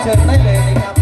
เชิญได้เลยนะครับ